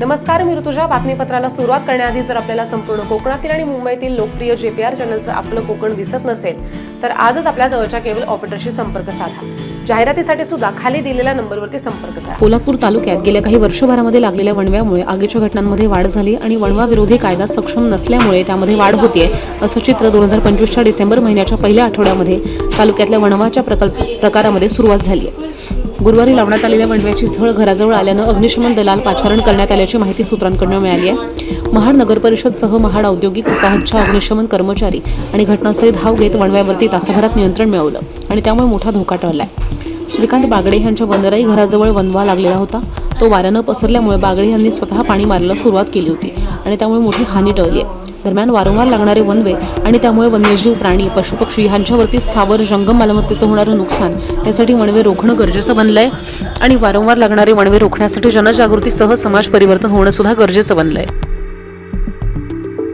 नमस्कार मी ऋतुजा. बातमीपत्राला सुरुवात करण्याआधी जर आपल्याला संपूर्ण कोकणातील आणि मुंबईतील लोकप्रिय जेपीआर चॅनलचं आपलं कोकण दिसत नसेल तर आजच आपल्या जवळच्या केबल ऑपरेटरशी संपर्क साधा. जाहिरातीसाठी सुद्धा खाली दिलेल्या नंबरवरती संपर्क करा. पोलादपूर तालुक्यात गेल्या काही वर्षभरामध्ये लागलेल्या वणव्यामुळे आगीच्या घटनांमध्ये वाढ झाली आणि वणवा विरोधी कायदा सक्षम नसल्यामुळे त्यामध्ये वाढ होतीये असं चित्र दोन हजार पंचवीसच्या डिसेंबर महिन्याच्या पहिल्या आठवड्यामध्ये तालुक्यातल्या वणवाच्या प्रकल्प प्रकारामध्ये सुरुवात झाली आहे गुरुवारी लावण्यात आलेल्या वणव्याची झळ घराजवळ आल्यानं अग्निशमन दलाल पाचारण करण्यात आल्याची माहिती सूत्रांकडून मिळाली आहे. महाड नगरपरिषदसह महाड औद्योगिक वसाहतच्या अग्निशमन कर्मचारी आणि घटनास्थळी धाव घेत वणव्यावरती तासाभरात नियंत्रण मिळवलं आणि त्यामुळे मोठा धोका टळला श्रीकांत बागडे यांच्या वनराई घराजवळ वनवा लागलेला होता. तो वाऱ्यानं पसरल्यामुळे बागडे यांनी स्वतः पाणी मारायला सुरुवात केली होती आणि त्यामुळे मोठी हानी टळली आहे. दरम्यान वारंवार लागणारे वनवे आणि त्यामुळे वन्यजीव प्राणी पशुपक्षी यांच्यावरती स्थावर जंगम मालमत्तेचं होणारं नुकसान. त्यासाठी वणवे रोखणं गरजेचं बनलं आहे आणि वारंवार लागणारे वणवे रोखण्यासाठी जनजागृतीसह समाज परिवर्तन होणं सुद्धा गरजेचं आहे